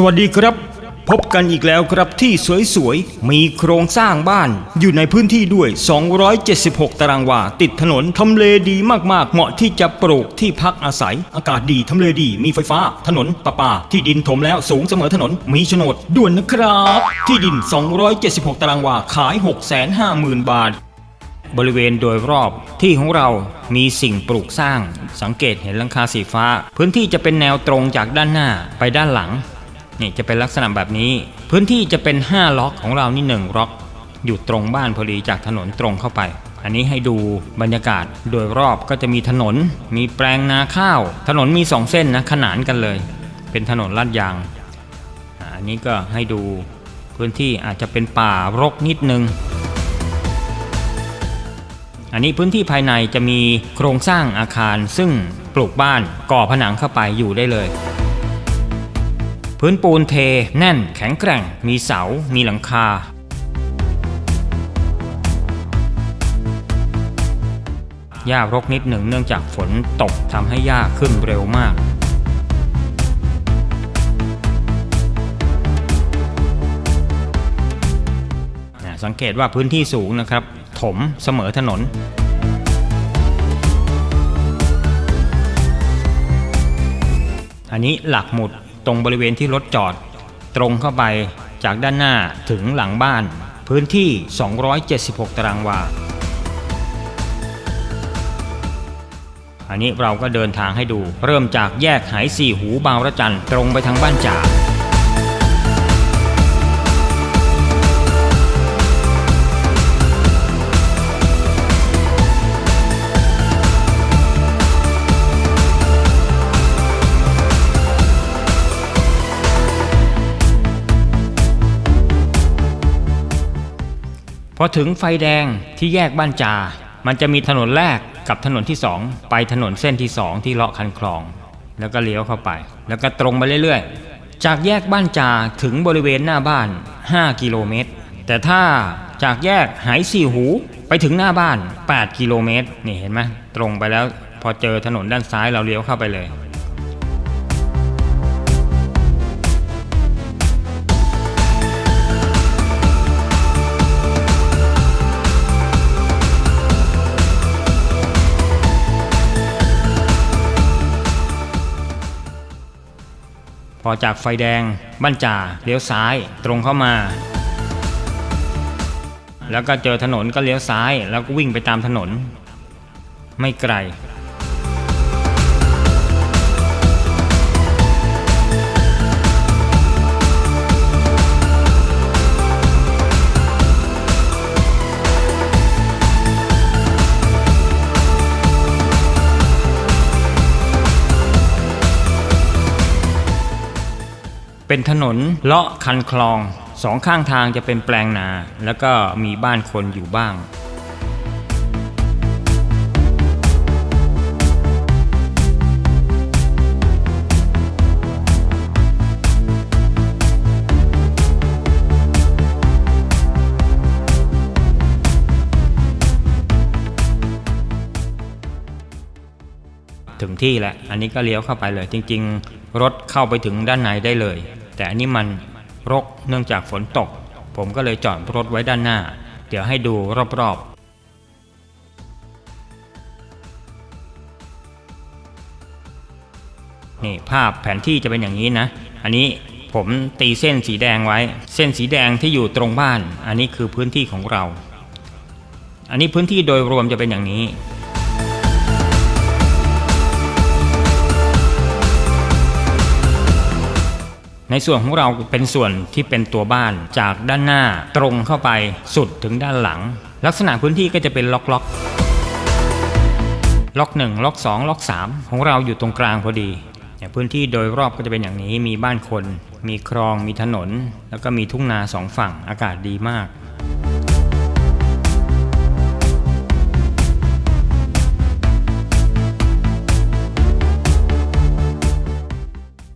สวัสดีครับ พบกันอีกแล้วครับที่สวยๆ มีโครงสร้างบ้าน อยู่ในพื้นที่ด้วย 276 ตารางวา ติดถนน ทำเลดีมากๆ เหมาะที่จะปลูกที่พักอาศัย อากาศดี ทำเลดี มีไฟฟ้า ถนนประปา ที่ดินถมแล้วสูงเสมอถนน มีโฉนดด่วนนะครับ ที่ดิน 276 ตารางวา ขาย 650,000 บาท บริเวณโดยรอบที่ของเรามีสิ่งปลูกสร้าง สังเกตเห็นหลังคาสีฟ้า พื้นที่จะเป็นแนวตรงจากด้านหน้าไปด้านหลัง นี่จะเป็นลักษณะแบบนี้ พื้นที่จะเป็น 5 ล็อกของเรานี่1ล็อก อยู่ตรงบ้านพอดีจากถนนตรงเข้าไป อันนี้ให้ดูบรรยากาศโดยรอบก็จะมีถนน มีแปลงนาข้าว ถนนมี 2 เส้นนะขนานกันเลย เป็นถนนลาดยาง อันนี้ก็ให้ดูพื้นที่อาจจะเป็นป่ารกนิดนึง อันนี้พื้นที่ภายในจะมีโครงสร้างอาคารซึ่งปลูกบ้านก่อผนังเข้าไปอยู่ได้เลย พื้นปูนเท แน่น แข็งแกร่ง มีเสา มีหลังคา หญ้ารกนิดหนึ่งเนื่องจากฝนตกทำให้หญ้าขึ้นเร็วมากสังเกตว่าพื้นที่สูงนะครับ ถมเสมอถนน อันนี้หลักหมุด ตรงบริเวณที่รถจอด ตรงเข้าไปจากด้านหน้าถึงหลังบ้าน พื้นที่ 276 ตารางวา อันนี้เราก็เดินทางให้ดู เริ่มจากแยกหายสี่หูบางระจันตรงไปทางบ้านจ่า พอถึงไฟแดงที่แยกบ้านจา มันจะมีถนนแรกกับถนนที่2ไปถนนเส้นที่2ที่เลาะคันคลอง แล้วก็เลี้ยวเข้าไป แล้วก็ตรงไปเรื่อยๆ จากแยกบ้านจาถึงบริเวณหน้าบ้าน 5 กิโลเมตร แต่ถ้าจากแยกหายสี่หูไปถึงหน้าบ้าน 8 กิโลเมตรนี่เห็นไหมตรงไปแล้วพอเจอถนนด้านซ้ายเราเลี้ยวเข้าไปเลย อจากไฟแดง บ้านจ่าเลี้ยวซ้าย ตรงเข้ามา แล้วก็เจอถนนก็เลี้ยวซ้าย แล้วก็วิ่งไปตามถนน ไม่ไกล เป็นถนนเลาะคันคลองสองข้างทางจะเป็นแปลงนา แล้วก็มีบ้านคนอยู่บ้างถึงที่แล้ว อันนี้ก็เลี้ยวเข้าไปเลย จริง ๆ รถเข้าไปถึงด้านในได้เลย แต่อันนี้มันรกเนื่องจากฝนตก ผมก็เลยจอดรถไว้ด้านหน้า เดี๋ยวให้ดูรอบๆนี่ภาพแผนที่จะเป็นอย่างนี้นะ อันนี้ผมตีเส้นสีแดงไว้ เส้นสีแดงที่อยู่ตรงบ้าน อันนี้คือพื้นที่ของเรา อันนี้พื้นที่โดยรวมจะเป็นอย่างนี้ ในส่วนของเราเป็นส่วนที่เป็นตัวบ้านจากด้านหน้าตรงเข้าไปสุดถึงด้านหลัง ลักษณะพื้นที่ก็จะเป็นล็อกล็อกล็อกหนึ่งล็อกสองล็อกสามของเราอยู่ตรงกลางพอดีเนี่ยพื้นที่โดยรอบก็จะเป็นอย่างนี้มีบ้านคน มีคลองมีถนน แล้วก็มีทุ่งนาสองฝั่งอากาศดีมาก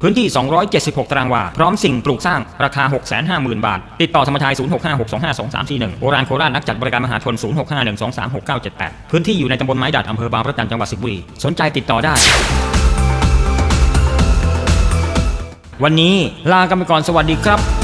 พื้นที่ 276 ตารางวา พร้อมสิ่งปลูกสร้างราคา 650,000 บาท ติดต่อสมชาย 0656252341โอรานโคราชนักจัดบริการมหาชน 0651236978 พื้นที่อยู่ในตำบลไม้ดัดอำเภอบางระจันจังหวัดสิงห์บุรี สนใจติดต่อได้วันนี้ลากันไปก่อนสวัสดีครับ